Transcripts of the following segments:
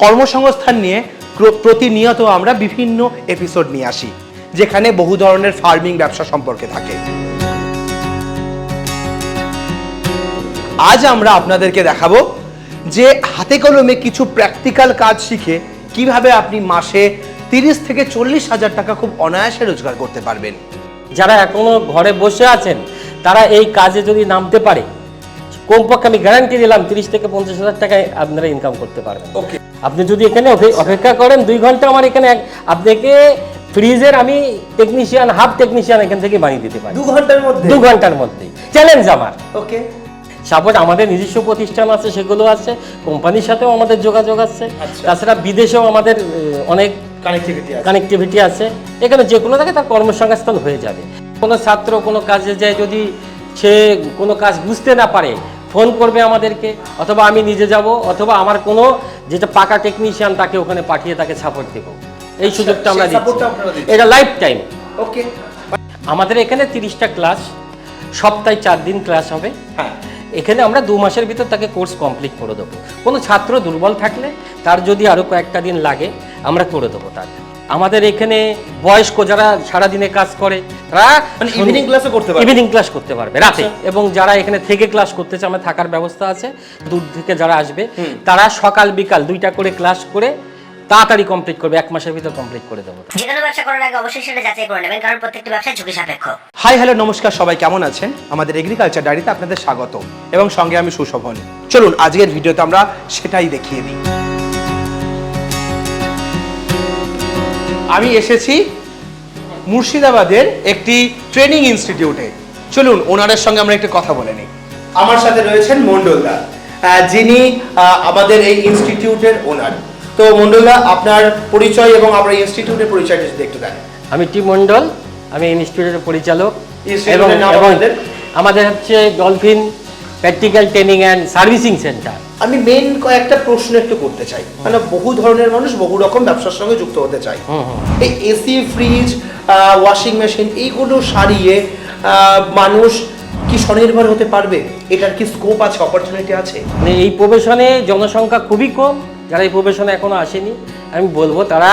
কর্মসংস্থান নিয়ে প্রতিনিয়ত আমরা বিভিন্ন এপিসোড নিয়ে আসি, যেখানে বহু ধরনের ফার্মিং ব্যবসা সম্পর্কে থাকে। আজ আমরা আপনাদেরকে দেখাবো যে হাতে কলমে কিছু প্র্যাকটিক্যাল কাজ শিখে কীভাবে আপনি মাসে তিরিশ থেকে চল্লিশ হাজার টাকা খুব অনায়াসে রোজগার করতে পারবেন। যারা এখনও ঘরে বসে আছেন, তারা এই কাজে যদি নামতে পারে কমপক্ষে আমি গ্যারান্টি দিলাম তিরিশ থেকে পঞ্চাশ হাজার টাকায় আপনারা ইনকাম করতে পারবেন। ওকে আপনি যদি এখানে অপেক্ষা করেন দুই ঘণ্টা আমার এখানে আপনাকে ফ্রিজের আমি টেকনিশিয়ান হাফ টেকনিশিয়ান এখান থেকে বানিয়ে দিতে পারি। দু ঘণ্টার মধ্যে? দু ঘণ্টার মধ্যেই চ্যালেঞ্জ আমার। ওকে সাপোর্ট আমাদের নিজস্ব প্রতিষ্ঠান আছে সেগুলো আছে কোম্পানির সাথেও আমাদের যোগাযোগ আছে। আচ্ছা। তাছাড়া বিদেশেও আমাদের অনেক কানেক্টিভিটি কানেক্টিভিটি আছে। এখানে যে কোনো জায়গায় তার কর্মসংস্থান হয়ে যাবে। কোনো ছাত্র কোনো কাজে যায় যদি সে কোনো কাজ বুঝতে না পারে ফোন করবে আমাদেরকে অথবা আমি নিজে যাব অথবা আমার কোনো যেটা পাকা টেকনিশিয়ান তাকে ওখানে পাঠিয়ে তাকে সাপোর্ট দেবো। এই সুযোগটা আমরা দিচ্ছি। এটা লাইফ টাইম ওকে আমাদের এখানে তিরিশটা ক্লাস সপ্তাহে চার দিন ক্লাস হবে। হ্যাঁ। এখানে আমরা দু মাসের ভিতর তাকে কোর্স কমপ্লিট করে দেবো। কোনো ছাত্র দুর্বল থাকলে তার যদি আরও কয়েকটা দিন লাগে আমরা করে দেবো তার। আমাদের এখানে বয়স্ক যারা সারাদিনে কাজ করে তারা মানে evening class করতে পারবে? ইভিনিং ক্লাস করতে পারবে রাতে। আচ্ছা। এবং যারা এখানে থেকে ক্লাস করতে চায় আমার থাকার ব্যবস্থা আছে দূর থেকে যারা আসবে তারা সকাল বিকাল দুইটা করে ক্লাস করে তাড়াতাড়ি কমপ্লিট করবে এক মাসের ভিতর কমপ্লিট করে দেবো। যে কোনো ব্যবসা করার আগে অবশ্যই সেটা যাচাই করে নেবেন কারণ প্রত্যেকটি ব্যবসা ঝুঁকি সাপেক্ষ। হাই হ্যালো নমস্কার সবাই কেমন আছেন? আমাদের এগ্রিকালচার ডায়েরিতে আপনাদের স্বাগত এবং সঙ্গে আমি সুশোভন। চলুন আজকের ভিডিওতে আমরা সেটাই দেখিয়ে দিই। আমি এসেছি মুর্শিদাবাদের একটি ট্রেনিং ইনস্টিটিউটে। চলুন ওনারের সঙ্গে আমরা একটু কথা বলে নিই। আমার সাথে রয়েছেন মন্ডলদা যিনি আহ, আমাদের এই ইনস্টিটিউটের ওনার। তো মন্ডলদা আপনার পরিচয় এবং আমরা ইনস্টিটিউটের পরিচয়টা যদি একটু দেন। আমি টি মন্ডল আমি ইনস্টিটিউটের পরিচালক। এবং আমাদের হচ্ছে Dolphin practical training and servicing centre. আমি মেন কয়েকটা প্রশ্ন একটু করতে চাই। মানে বহু ধরনের মানুষ বহু রকম ব্যবসার সঙ্গে যুক্ত হতে চাই এই এসি ফ্রিজ ওয়াশিং মেশিন এইগুলো সারিয়ে মানুষ কি স্বনির্ভর হতে পারবে? এটার কি স্কোপ আছে অপরচুনিটি আছে? মানে এই প্রবেশনে জনসংখ্যা খুবই কম যারা এই প্রবেশনে এখনও আসেনি আমি বলব তারা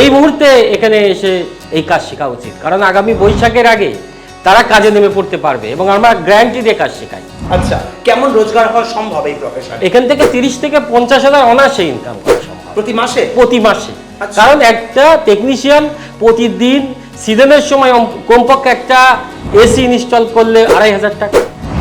এই মুহূর্তে এখানে এসে এই কাজ শেখা উচিত। কারণ আগামী বৈশাখের আগে তারা কাজে নেমে পড়তে পারবে এবং আমরা গ্যারান্টি দিয়ে কাজ শেখাই। আচ্ছা কেমন রোজগার হওয়া সম্ভব এই প্রফেশনে এখান থেকে তিরিশ থেকে পঞ্চাশ হাজার অনার্সে ইনকাম করা সম্ভব। প্রতি মাসে? প্রতি মাসে। আচ্ছা। কারণ একটা টেকনিশিয়ান প্রতিদিন সিজনের সময় কমপক্ষে একটা এসি ইনস্টল করলে আড়াই হাজার টাকা।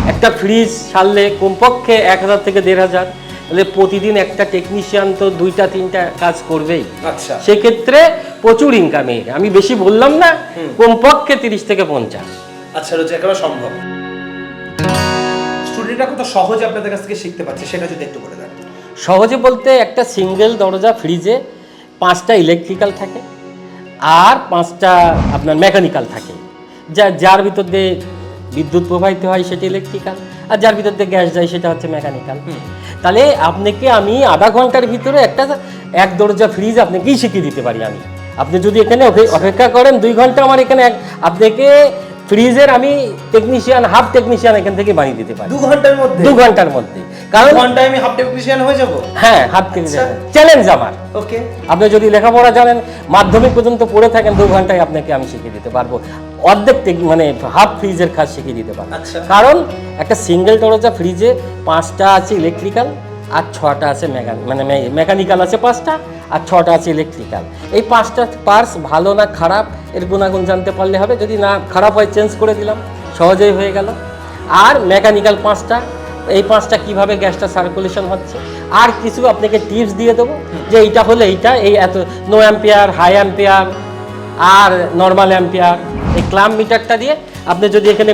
একটা ফ্রিজ সারলে কমপক্ষে এক হাজার থেকে দেড় হাজার। তাহলে প্রতিদিন একটা টেকনিশিয়ান তো দুইটা তিনটা কাজ করবেই। আচ্ছা। সেক্ষেত্রে প্রচুর ইনকামে আমি বেশি বললাম না কমপক্ষে তিরিশ থেকে পঞ্চাশ। আচ্ছা রোজগার করা সম্ভব। স্টুডেন্টরা কত সহজে আপনাদের কাছ থেকে শিখতে পারছে সেটা যদি একটু বলে দেন। সহজে বলতে একটা সিঙ্গেল দরজা ফ্রিজে পাঁচটা ইলেকট্রিক্যাল থাকে আর পাঁচটা আপনার মেকানিক্যাল থাকে। যা যার ভিতর দিয়ে বিদ্যুৎ প্রবাহিত হয় সেটা ইলেকট্রিক্যাল আর যার ভিতর দিয়ে গ্যাস যায় সেটা হচ্ছে মেকানিক্যাল তাহলে আপনাকে আমি আধা ঘণ্টার ভিতরে একটা এক দরজা ফ্রিজ আপনাকেই শিখিয়ে দিতে পারি আমি। আপনি যদি এখানে অপেক্ষা করেন দুই ঘণ্টা আমার এখানে এক- আপনাকে ফ্রিজের আমি টেকনিশিয়ান হাফ টেকনিশিয়ান এখান থেকে বানিয়ে দিতে পারি। দু ঘণ্টার মধ্যে? দু ঘণ্টার মধ্যে। কারণ ঘন্টায় আমি হাফ টেকনিশিয়ান হয়ে যাব? হ্যাঁ হাফ টেকনিশিয়ান চ্যালেঞ্জ আমার। ওকে আপনি যদি লেখাপড়া জানেন মাধ্যমিক পর্যন্ত পড়ে থাকেন দু ঘন্টায় আপনাকে আমি শিখিয়ে দিতে পারব। অর্ধেক মানে হাফ ফ্রিজের কাজ শিখিয়ে দিতে পারব। আচ্ছা। কারণ একটা সিঙ্গেল দরজা ফ্রিজে পাঁচটা আছে ইলেকট্রিক্যাল আর ছটা আছে মেকান মানে মেকানিক্যাল আছে পাঁচটা, আর ছটা আছে ইলেকট্রিক্যাল এই পাঁচটা পার্টস ভালো না খারাপ, এর গুণাগুণ জানতে পারলে হবে। যদি না খারাপ হয় চেঞ্জ করে দিলাম। সহজেই হয়ে গেল। আর মেকানিক্যাল পাঁচটা, এই পাঁচটা কীভাবে গ্যাসটা সার্কুলেশন হচ্ছে? আর কিছু আপনাকে টিপস দিয়ে দেবো, যে এইটা হলে এইটা, এই এত নো অ্যাম্পিয়ার হাই অ্যাম্পিয়ার আর নর্মাল অ্যাম্পিয়ার এই ক্লাম মিটারটা দিয়ে আপনি যদি এখানে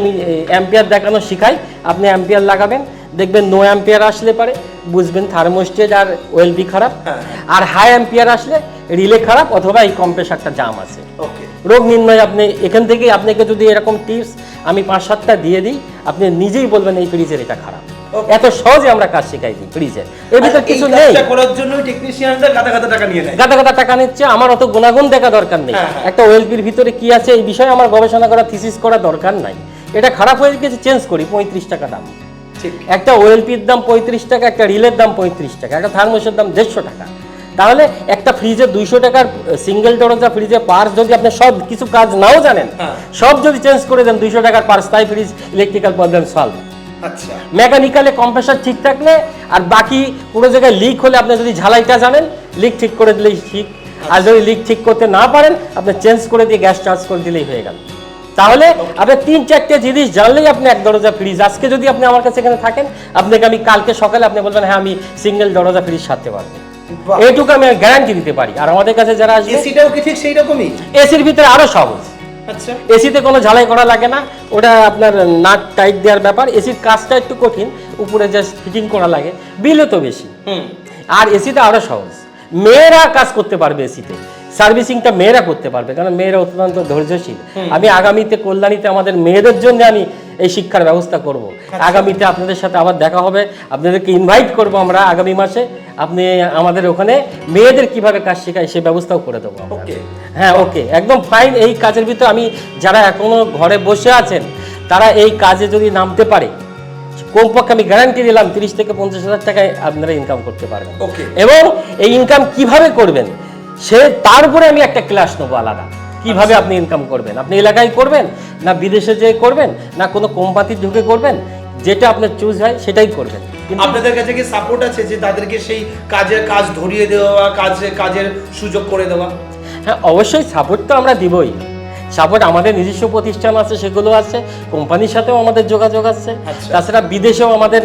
অ্যাম্পিয়ার দেখানো শিখাই, আপনি অ্যাম্পিয়ার লাগাবেন। দেখবেন নো অ্যাম্পিয়ার আসলে পারে বুঝবেন থার্মোস্টেট আর ওয়েলবি খারাপ হ্যাঁ। আর হাই অ্যাম্পিয়ার আসলে রিলে খারাপ অথবা এই কম্প্রেসারটা জাম আছে। ওকে রোগ নির্ণয় আপনি এখান থেকে আপনাকে যদি এরকম টিপস আমি পাঁচ সাতটা দিয়ে দিই আপনি নিজেই বলবেন এই ফ্রিজের এটা খারাপ। এত সহজে আমরা কাজ শেখাই দিই ফ্রিজের এর ভিতর কিছু নেই। করার জন্য টেকনিশিয়ানরা গাদা গাদা টাকা নিয়ে নেয়। গাদা গাদা টাকা নিচ্ছে আমার অত গুণাগুণ দেখা দরকার নেই। হ্যাঁ, হ্যাঁ। একটা ওয়েলপির ভিতরে কি আছে এই বিষয়ে আমার গবেষণা করা থিসিস করা দরকার নাই। এটা খারাপ হয়ে গেছে চেঞ্জ করি পঁয়ত্রিশ টাকা দাম। একটা ওয়েলপির দাম পঁয়ত্রিশ টাকা একটা রিলের দাম পঁয়ত্রিশ টাকা একটা থার্মোসের দাম দেড়শো টাকা। তাহলে একটা ফ্রিজে দুইশো টাকার সিঙ্গেল দরজা ফ্রিজে পার্স যদি আপনি সব কিছু কাজ নাও জানেন হ্যাঁ। সব যদি চেঞ্জ করে দেন দুইশো টাকার পার্স তাই ফ্রিজ ইলেকট্রিক্যাল প্রবলেম সলভ আচ্ছা। মেকানিক্যালে কম্প্রেসার ঠিক থাকলে আর বাকি পুরো জায়গায় লিক হলে আপনি যদি ঝালাইটা জানেন লিক ঠিক করে দিলেই ঠিক। আর যদি লিক ঠিক করতে না পারেন আপনি চেঞ্জ করে দিয়ে গ্যাস চার্জ করে দিলেই হয়ে গেল। তাহলে আপনি তিন চারটে জিনিস জানলেই আপনি এক দরজা ফ্রিজ আজকে যদি আপনি আমার কাছে এখানে থাকেন আপনাকে আমি কালকে সকালে আপনি বলবেন হ্যাঁ আমি সিঙ্গেল দরজা ফ্রিজ সারতে পারব। এইটুকু আমি গ্যারান্টি দিতে পারি। আর আমাদের কাছে যারা আসবে এসিটাও কি ঠিক সেই রকমই এসির ভিতরে আরও সহজ। আচ্ছা। এসিতে কোনো ঝালাই করা লাগে না। ওটা আপনার নাট টাইট দেওয়ার ব্যাপার। এসির কাজটা একটু কঠিন। উপরে জাস্ট ফিটিং করা লাগে। বিলও তো বেশি। হুম। আর এসিতে আরও সহজ। মেয়েরা কাজ করতে পারবে এসিতে সার্ভিসিংটা মেয়েরা করতে পারবে কারণ মেয়েরা অত্যন্ত ধৈর্যশীল। আমি আগামীতে কল্যাণীতে আমাদের মেয়েদের জন্য আমি এই শিক্ষার ব্যবস্থা করব। আগামীতে আপনাদের সাথে আবার দেখা হবে আপনাদেরকে ইনভাইট করব আমরা আগামী মাসে। আপনি আমাদের ওখানে মেয়েদের কীভাবে কাজ শেখায় সে ব্যবস্থাও করে দেবো ওকে। হ্যাঁ ওকে। একদম ফাইন এই কাজের ভিতরে আমি যারা এখনও ঘরে বসে আছেন তারা এই কাজে যদি নামতে পারে কমপক্ষে আমি গ্যারান্টি দিলাম তিরিশ থেকে পঞ্চাশ হাজার টাকায় আপনারা ইনকাম করতে পারবেন। ওকে। এবং এই ইনকাম কীভাবে করবেন সে তারপরে আমি একটা ক্লাস নেব আলাদা। কীভাবে আপনি ইনকাম করবেন? আপনি এলাকায় করবেন? না বিদেশে যেয়ে করবেন? না কোনো কোম্পানি ঢুকে করবেন? যেটা আপনার চুজ হয় সেটাই করবেন। আপনাদের কাছে কি সাপোর্ট আছে যে তাদেরকে সেই কাজের কাজ ধরিয়ে দেওয়া কাজে কাজের সুযোগ করে দেওয়া? হ্যাঁ অবশ্যই সাপোর্ট তো আমরা দিবই। সাপোর্ট আমাদের নিজস্ব প্রতিষ্ঠান আছে সেগুলো আছে কোম্পানির সাথেও আমাদের যোগাযোগ আছে আচ্ছা। তাছাড়া বিদেশেও আমাদের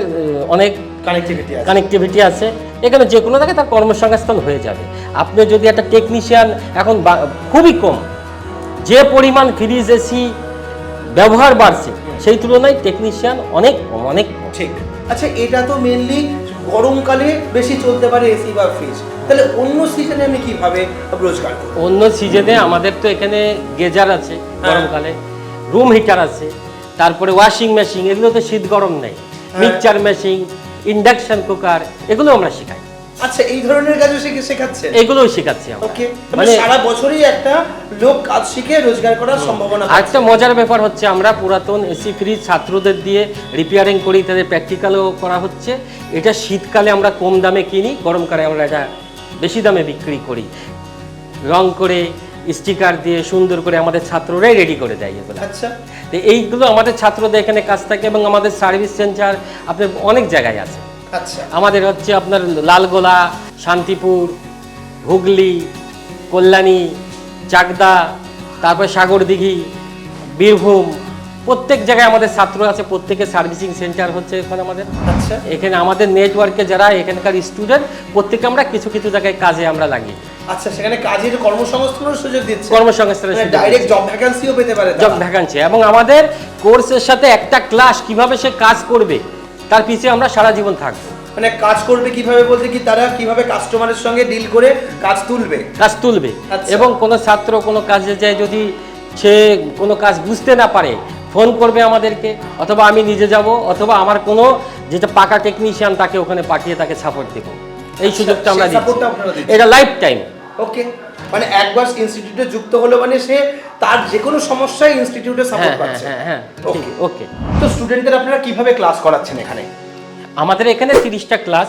অনেক কানেক্টিভিটি আছে। কানেক্টিভিটি আছে। এখানে যে কোনো জায়গায় তার কর্মসংস্থান হয়ে যাবে। আপনি যদি একটা টেকনিশিয়ান এখন খুবই কম। যে পরিমাণ ফ্রিজ এসি ব্যবহার বাড়ছে সেই তুলনায় টেকনিশিয়ান অনেক কম অনেক ঠিক। আচ্ছা এটা তো মেনলি গরমকালে বেশি চলতে পারে এসি বা ফ্রিজ তাহলে অন্য সিজনে আমি কীভাবে রোজগার করব? অন্য সিজনে আমাদের তো এখানে গেজার আছে গরমকালে। রুম হিটার আছে তারপরে ওয়াশিং মেশিন এগুলো তো শীত গরম নেই। মিক্সচার মেশিন ইন্ডাকশন কুকার এগুলো আমরা শেখাই। আচ্ছা এই ধরনের কাজও শিখে শেখাচ্ছে? এগুলোও শেখাচ্ছি আমরা। ওকে মানে মানে সারা বছরই একটা লোক কাজ শিখে রোজগার করার সম্ভাবনা আর একটা মজার ব্যাপার হচ্ছে আমরা পুরাতন এসি ফ্রিজ ছাত্রদের দিয়ে রিপেয়ারিং করি তাদের প্র্যাকটিক্যালও করা হচ্ছে। এটা শীতকালে আমরা কম দামে কিনি গরমকালে আমরা এটা বেশি দামে বিক্রি করি। রং করে স্টিকার দিয়ে সুন্দর করে আমাদের ছাত্ররাই রেডি করে দেয় এগুলো। আচ্ছা। তো এইগুলো আমাদের ছাত্রদের এখানে কাজ থাকে এবং আমাদের সার্ভিস সেন্টার আপনার অনেক জায়গায় আছে। আচ্ছা। আমাদের হচ্ছে আপনার লালগোলা শান্তিপুর হুগলি কল্যাণী চাকদা তারপরে সাগরদিঘি বীরভূম প্রত্যেক জায়গায় আমাদের ছাত্র আছে প্রত্যেকের সার্ভিসিং সেন্টার হচ্ছে এখানে আমাদের। আচ্ছা। এখানে আমাদের নেটওয়ার্কে যারা এখানকার স্টুডেন্ট প্রত্যেকে আমরা কিছু কিছু জায়গায় কাজে আমরা লাগি। আচ্ছা সেখানে কাজের কর্মসংস্থানের সুযোগ দিচ্ছে। কর্মসংস্থানের সুযোগ ডাইরেক্ট জব ভ্যাকান্সিও পেতে পারে জব ভ্যাকান্সি এবং আমাদের কোর্সের সাথে একটা ক্লাস কীভাবে সে কাজ করবে তার পিছিয়ে আমরা সারা জীবন থাকব। মানে কাজ করবে কীভাবে বলতে কি তারা কীভাবে কাস্টমারের সঙ্গে ডিল করে কাজ তুলবে? কাজ তুলবে। আচ্ছা। এবং কোনো ছাত্র কোনো কাজে যায় যদি সে কোনো কাজ বুঝতে না পারে ফোন করবে আমাদেরকে অথবা আমি নিজে যাব অথবা আমার কোনো যেটা পাকা টেকনিশিয়ান তাকে ওখানে পাঠিয়ে তাকে সাপোর্ট দেবো। এই আচ্ছা, সুযোগটা আমরা দিচ্ছি। এটা লাইফ টাইম ওকে মানে একবার ইনস্টিটিউটে যুক্ত হলো মানে সে তার যে কোনো সমস্যায় ইনস্টিটিউটে হ্যাঁ সাপোর্ট হ্যাঁ পাচ্ছে। হ্যাঁ হ্যাঁ ওকে ওকে তো স্টুডেন্টদের আপনারা কীভাবে ক্লাস করাচ্ছেন এখানে? আমাদের এখানে তিরিশটা ক্লাস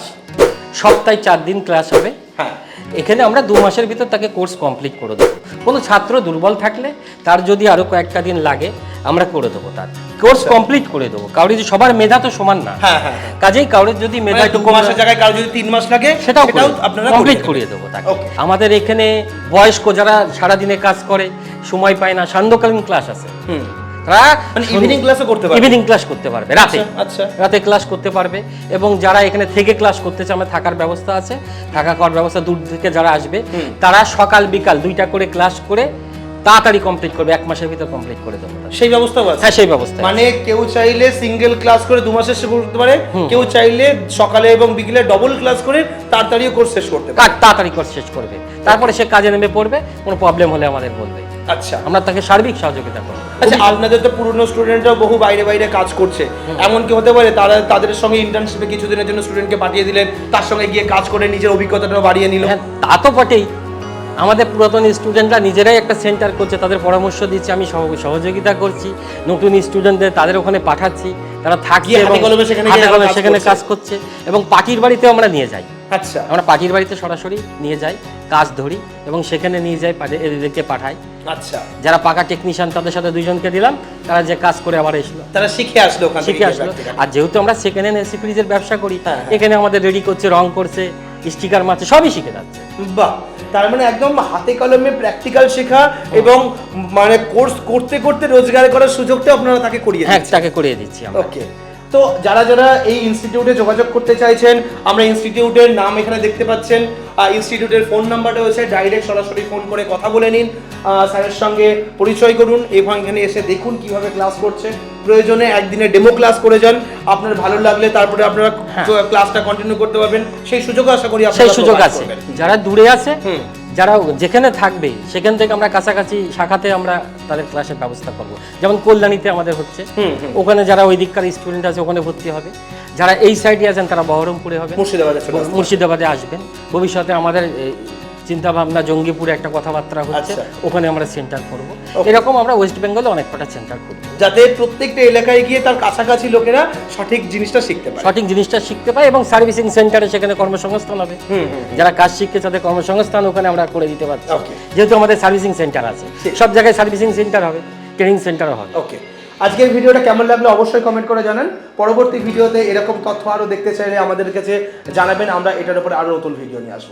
সপ্তাহে চার দিন ক্লাস হবে। হ্যাঁ। এখানে আমরা দু মাসের ভিতর তাকে কোর্স কমপ্লিট করে দেবো। কোনো ছাত্র দুর্বল থাকলে তার যদি আরও কয়েকটা দিন লাগে আমরা করে দেবো তার। কোর্স কমপ্লিট করে দেবো। কারোর যদি সবার মেধা তো সমান না। হ্যাঁ হ্যাঁ হ্যাঁ। কাজেই কারোর যদি মেধা মানে একটু দু মাসের জায়গায় কারও যদি তিন মাস লাগে সেটাও আপনারা কমপ্লিট করিয়ে দেবো তাকে। আমাদের এখানে বয়স্ক যারা সারাদিনে কাজ করে সময় পায় না সান্ধ্যকালীন ক্লাস আছে। তারা evening করতে পারবে? ইভিনিং ক্লাস করতে পারবে রাতে। আচ্ছা, আচ্ছা। রাতে ক্লাস করতে পারবে এবং যারা এখানে থেকে ক্লাস করতে চায় আমার থাকার ব্যবস্থা আছে। থাকা করার ব্যবস্থা দূর থেকে যারা আসবে তারা সকাল বিকাল দুইটা করে ক্লাস করে তাড়াতাড়ি কমপ্লিট করবে এক মাসের ভিতর কমপ্লিট করে দেবো সেই ব্যবস্থাও আছে? হ্যাঁ সেই ব্যবস্থা মানে কেউ চাইলে সিঙ্গেল ক্লাস করে দু মাসে শেষ করতে পারে কেউ চাইলে সকালে এবং বিকেলে ডবল ক্লাস করে তাড়াতাড়িও কোর্স শেষ করতে পারে। তাড়াতাড়ি কোর্স শেষ করবে? তারপরে সে কাজে নেমে পড়বে কোনো প্রবলেম হলে আমাদের বলবে। আচ্ছা। আমরা তাকে সার্বিক সহযোগিতা করব। আচ্ছা আপনাদের তো পুরনো স্টুডেন্টরাও বহু বাইরে বাইরে কাজ করছে। এমন কি হতে পারে তারা তাদের সঙ্গে ইন্টার্নশিপে কিছুদিনের জন্য স্টুডেন্টকে পাঠিয়ে দিলেন তার সঙ্গে গিয়ে কাজ করে নিজের অভিজ্ঞতাটাও বাড়িয়ে নিল। হ্যাঁ তা তো বটেই। আমাদের পুরাতন স্টুডেন্টরা নিজেরাই একটা সেন্টার করছে তাদের পরামর্শ দিচ্ছি আমি সহযোগিতা করছি নতুন স্টুডেন্টদের তাদের ওখানে পাঠাচ্ছি তারা থাকি গিয়ে হাতে কলমে সেখানে কাজ করছে। এবং পাখির বাড়িতেও আমরা নিয়ে যাই। আচ্ছা। আমরা পার্টির বাড়িতে সরাসরি নিয়ে যাই কাজ ধরি এবং সেখানে নিয়ে যাই এদেরকে পাঠাই। আচ্ছা। যারা পাকা টেকনিশিয়ান তাদের সাথে দুইজনকে দিলাম তারা যে কাজ করে আবার এসলো। তারা শিখে আসলো শিখে আসলো। আর যেহেতু আমরা সেকেন্ড হ্যান্ড এসি ফ্রিজের ব্যবসা করি হ্যাঁ, হ্যাঁ। এখানে আমাদের রেডি করছে রং করছে স্টিকার মারছে সবই শিখে যাচ্ছে। বাহ। তার মানে একদম হাতে কলমে প্র্যাকটিক্যাল শেখা এবং মানে কোর্স করতে করতে রোজগার করার সুযোগটা আপনারা তাকে করিয়ে হ্যাঁ তাকে করিয়ে দিচ্ছি ওকে তো যারা যারা এই ইনস্টিটিউটে যোগাযোগ করতে চাইছেন আমরা ইনস্টিটিউটের নাম এখানে দেখতে পাচ্ছেন। আর ইনস্টিটিউটের ফোন নাম্বারটা হচ্ছে ডাইরেক্ট সরাসরি ফোন করে কথা বলে নিন। স্যারের সঙ্গে পরিচয় করুন এবং এখানে এসে দেখুন কীভাবে ক্লাস করছে। প্রয়োজনে একদিনে ডেমো ক্লাস করে যান। আপনার ভালো লাগলে তারপরে আপনারা হ্যাঁ। ক্লাসটা কন্টিনিউ করতে পারবেন। সেই সুযোগও আশা করি সেই সুযোগ আছে। যারা দূরে আছে যারা যেখানে থাকবে সেখান থেকে আমরা কাছাকাছি শাখাতে আমরা তাদের ক্লাসের ব্যবস্থা করব। যেমন কল্যাণীতে আমাদের হচ্ছে। ওখানে যারা ওই দিককার স্টুডেন্ট আছে ওখানে ভর্তি হবে। যারা এই সাইডে আছেন তারা বহরমপুরে হবে। মুর্শিদাবাদে মুর্শিদাবাদে আসবেন। ভবিষ্যতে আমাদের চিন্তা ভাবনা জঙ্গিপুরে একটা কথাবার্তা হচ্ছে আচ্ছা। ওখানে আমরা সেন্টার করব. এরকম আমরা ওয়েস্ট বেঙ্গলে অনেক কটা সেন্টার করব যাতে প্রত্যেকটা এলাকায় গিয়ে তার কাছাকাছি লোকেরা সঠিক জিনিসটা শিখতে পারে। সঠিক জিনিসটা শিখতে পায় এবং সার্ভিসিং সেন্টারে সেখানে কর্মসংস্থান হবে। যারা কাজ শিখছে তাদের কর্মসংস্থান ওখানে আমরা করে দিতে পারছি। যেহেতু আমাদের সার্ভিসিং সেন্টার আছে। সব জায়গায় সার্ভিসিং সেন্টার হবে ট্রেনিং সেন্টারও হবে। ওকে আজকের ভিডিওটা কেমন লাগল অবশ্যই কমেন্ট করে জানান। পরবর্তী ভিডিওতে এরকম তথ্য আরও দেখতে চাইলে আমাদের কাছে জানাবেন। আমরা এটার উপরে আরও নতুন ভিডিও নিয়ে আসব।